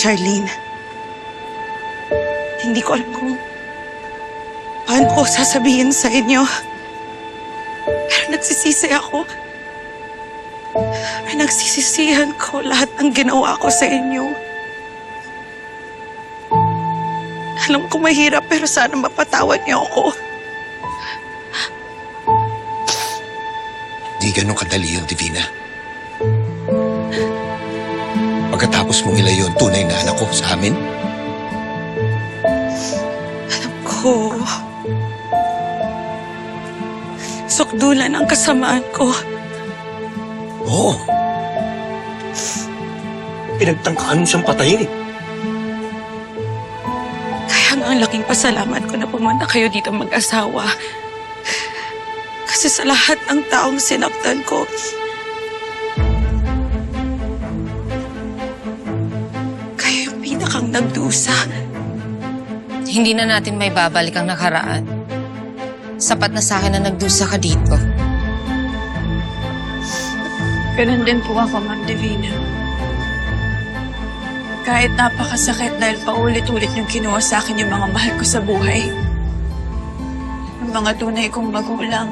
Charlene. Hindi ko alam kung paano ko sasabihin sa inyo. Pero nagsisisi ako. Nagsisisihan ko lahat ng ginawa ko sa inyo. Alam ko mahirap pero sana mapatawad niyo ako. Di ganun kadali yun, Divina. Pagkatapos mong ilayo ang tunay na anak ko sa amin, Ko. Sukdulan ang kasamaan ko. oo. Pinagtangkaan mo siyang patayin eh. Kaya nga ang laking pasalamat ko na pumunta kayo dito mag-asawa. Kasi sa lahat ng taong sinaktan ko, nagdusa. Hindi na natin may babalik ang nakaraan. Sapat na sa akin na nagdusa ka dito. Ganun din po ako, Ma'am Divina. Kahit napakasakit dahil paulit-ulit yung kinuha sa akin yung mga mahal ko sa buhay. Yung mga tunay kong magulang.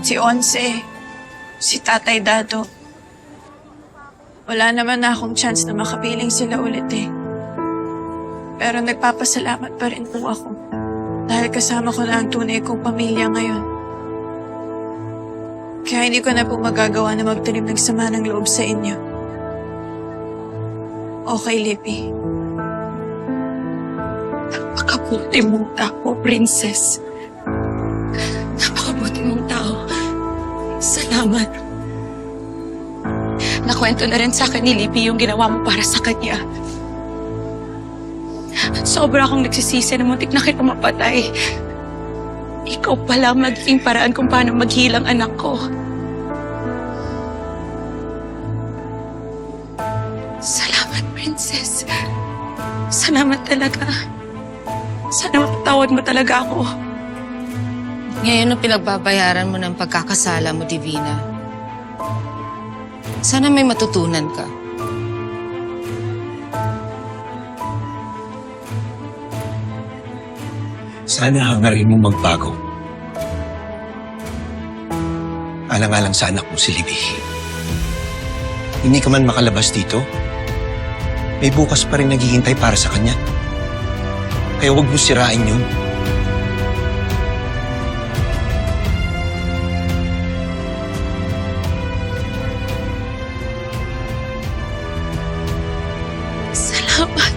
Si Onse, si Tatay Dado. Wala naman na akong chance na makapiling sila ulit eh. Pero nagpapasalamat pa rin po ako. Dahil kasama ko na ang tunay kong pamilya ngayon. Kaya hindi ko na po magagawa na magtanim ng sama ng loob sa inyo. Okay, Lippy. Napakabuti mong tao, princess. Napakabuti mong tao. Salamat. Nakwento na rin sa akin ni Libby yung ginawa mo para sa kanya. Sobra akong nagsisisi na muntik na kita mapatay. Ikaw pala magiging paraan kung paano maghilang anak ko. Salamat, princess. Salamat talaga. Sana mapatawad mo talaga ako. Ngayon ang pinagbabayaran mo ng pagkakasala mo, Divina. Sana may matutunan ka. Sana hangarin mo magbago. Alang-alang sa anak mo si Libby. Hindi ka man makalabas dito, may bukas pa rin naghihintay para sa kanya. Kaya huwag mo sirain yun. Baba